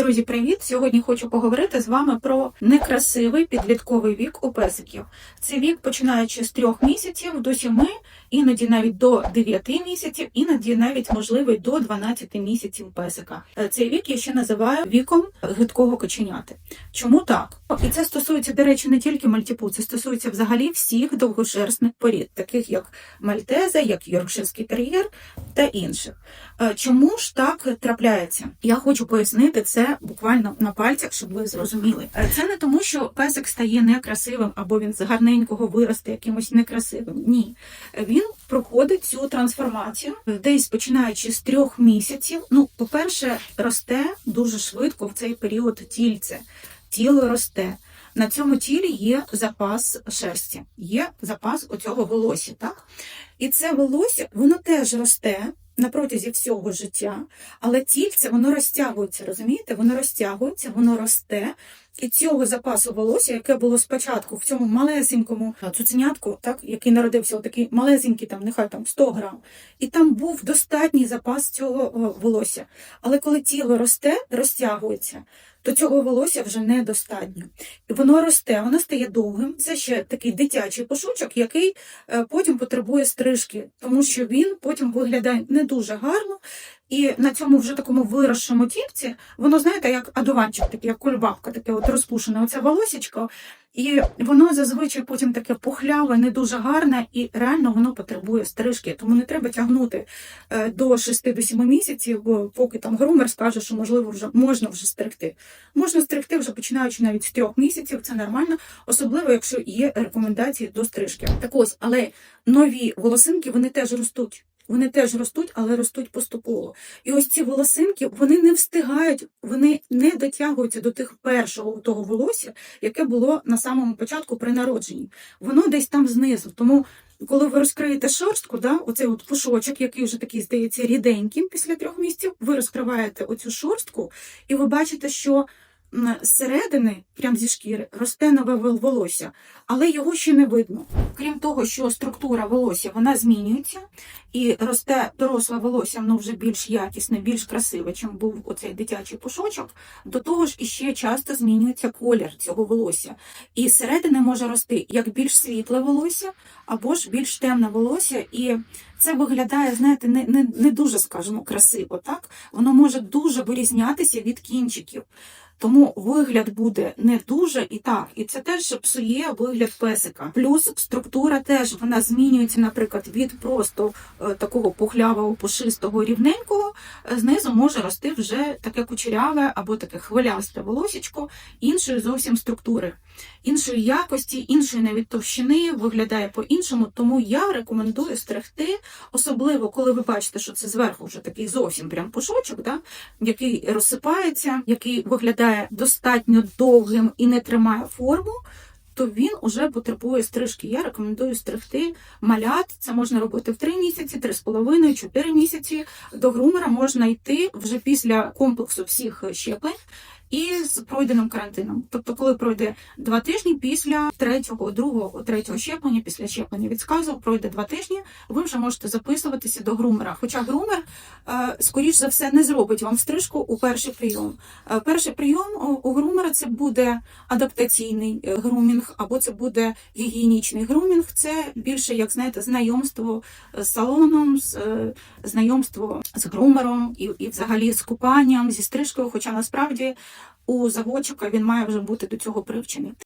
Друзі, привіт! Сьогодні хочу поговорити з вами про некрасивий підлітковий вік у песиків. Це вік починаючи з трьох місяців до сіми, іноді навіть до 9 місяців, іноді навіть можливий до 12 місяців песика. Е, Цей вік я ще називаю віком гидкого коченяти. Чому так? І це стосується, до речі, не тільки мальтіпу, це стосується взагалі всіх довгошерстних порід, таких як мальтеза, як йоркширський тер'єр та інших. Е, Чому ж так трапляється? Я хочу пояснити це буквально на пальцях, щоб ви зрозуміли. Е, Це не тому, що песик стає некрасивим або він з гарненького виросте якимось некрасивим. Ні, він проходить цю трансформацію десь починаючи з трьох місяців. Ну, по-перше, росте дуже швидко в цей період тільце. Тіло росте. На цьому тілі є запас шерсті, є запас оцього волосся, так? І це волосся, воно теж росте на протязі всього життя, але тільце воно розтягується, розумієте? Воно розтягується, воно росте. І цього запасу волосся, яке було спочатку в цьому малесенькому цуценятку, так, який народився, отакий малесенький, там, нехай там 100 грам, і там був достатній запас цього волосся. Але коли тіло росте, розтягується, то цього волосся вже недостатньо. І воно росте, воно стає довгим. Це ще такий дитячий пошучок, який е, потім потребує стрижки, тому що він потім виглядає не дуже гарно. І на цьому вже такому виросшому тіпці, воно, знаєте, як одуванчик, такий, як кульбабка, таке от розпушене, оце волосічко. І воно зазвичай потім таке пухляве, не дуже гарне, і реально воно потребує стрижки. Тому не треба тягнути е, до 6-7 місяців, поки там грумер скаже, що можливо вже можна вже стригти. Можна стригти вже починаючи навіть з трьох місяців, це нормально, особливо якщо є рекомендації до стрижки. Так ось, але нові волосинки вони теж ростуть. Вони теж ростуть, але ростуть поступово. І ось ці волосинки вони не встигають, вони не дотягуються до тих першого того волосся, яке було на самому початку при народженні. Воно десь там знизу. Тому, коли ви розкриєте шерстку, да, оцей от пушочок, який вже такий здається ріденьким після трьох місяців, ви розкриваєте оцю шорстку, і ви бачите, що зсередини, прямо зі шкіри, росте нове волосся, але його ще не видно. Крім того, що структура волосся вона змінюється, і росте доросле волосся, воно вже більш якісне, більш красиве, чим був оцей дитячий пушочок. До того ж, іще часто змінюється колір цього волосся. І зсередини може рости як більш світле волосся, або ж більш темне волосся. І це виглядає, знаєте, не, не, не дуже, скажімо, красиво. Так? Воно може дуже вирізнятися від кінчиків. Тому вигляд буде не дуже і так, і це теж псує вигляд песика. Плюс структура теж вона змінюється, наприклад, від просто е, такого пухлявого, пушистого, рівненького, е, знизу може рости вже таке кучеряве або таке хвилясте волосічко іншої зовсім структури, іншої якості, іншої навіть товщини, виглядає по-іншому. Тому я рекомендую стригти, особливо коли ви бачите, що це зверху вже такий зовсім прям пушочок, да, який розсипається, який виглядає достатньо довгим і не тримає форму. То він уже потребує стрижки. Я рекомендую стригти малят. Це можна робити в 3 місяці, 3,5, 4 місяці. До грумера можна йти вже після комплексу всіх щеплень і з пройденим карантином. Тобто, коли пройде два тижні після третього, другого, третього щеплення, після щеплення від сказу, пройде два тижні, ви вже можете записуватися до грумера. Хоча грумер, е, скоріш за все, не зробить вам стрижку у перший прийом. Е, Перший прийом у- у грумера це буде адаптаційний е, грумінг, або це буде гігієнічний грумінг. Це більше, як знаєте, знайомство з салоном, з е, знайомство з грумером і, і взагалі з купанням, зі стрижкою. Хоча насправді у заводчика він має вже бути до цього привчений.